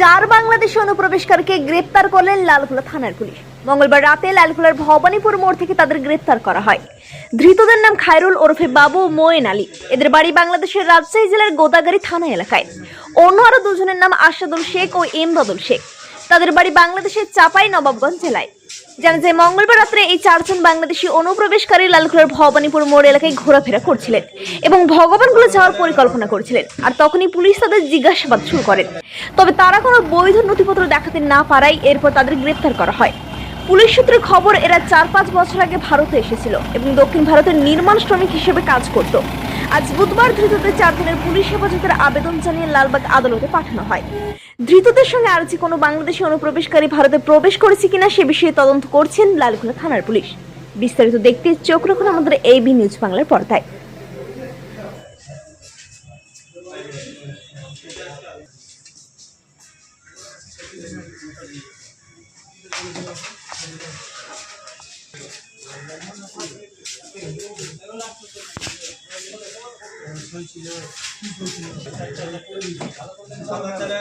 চার বাংলাদেশি অনুপ্রবেশকারীকে গ্রেপ্তার করলেন লালখোলা থানার পুলিশ। মঙ্গলবার রাতে লালখোলার ভবানীপুর মোড় থেকে তাদের গ্রেপ্তার করা হয়। ধৃতদের নাম খায়রুল ওরফে বাবু মোয়েন আলী। এদের বাড়ি বাংলাদেশের রাজশাহী জেলার গোদাগাড়ি থানা এলাকায়। অন্য আরও দুজনের নাম আশাদুল শেখ ও এমদাদুল শেখ। তাদের বাড়ি বাংলাদেশের চাপাই নবাবগঞ্জ জেলায়। জানা যায়, মঙ্গলবার রাত্রে এই চারজন বাংলাদেশি অনুপ্রবেশকারী লালখোলার ভবানীপুর মোড় এলাকায় ঘোরাফেরা করছিলেন এবং ভগবানগুলো যাওয়ার পরিকল্পনা করছিলেন। আর তখনই পুলিশ তাদের জিজ্ঞাসাবাদ শুরু করেন। তবে তারা কোনো বৈধ নথিপত্র দেখাতে না পারায় এরপর তাদের গ্রেপ্তার করা হয়। পুলিশ সূত্রে খবর, এরা চার পাঁচ বছর আগে ভারতে এসেছিল এবং দক্ষিণ ভারতের নির্মাণ শ্রমিক হিসেবে কাজ করত। আজ বুধবার ধৃতদের চার দিনের পুলিশ হেফাজতের আবেদন জানিয়ে লালবাগ আদালতে পাঠানো হয় ধৃতদের সঙ্গে আর যে কোনো বাংলাদেশি অনুপ্রবেশকারী ভারতে প্রবেশ করেছে কিনা সে বিষয়ে তদন্ত করছেন লালগুলা থানার পুলিশ বিস্তারিত দেখতে চোখ রাখুন আমাদের এবি নিউজ বাংলার পর্দায় Thank you. হয়েছিল? কি হয়েছিল আল্লাহ তাআলা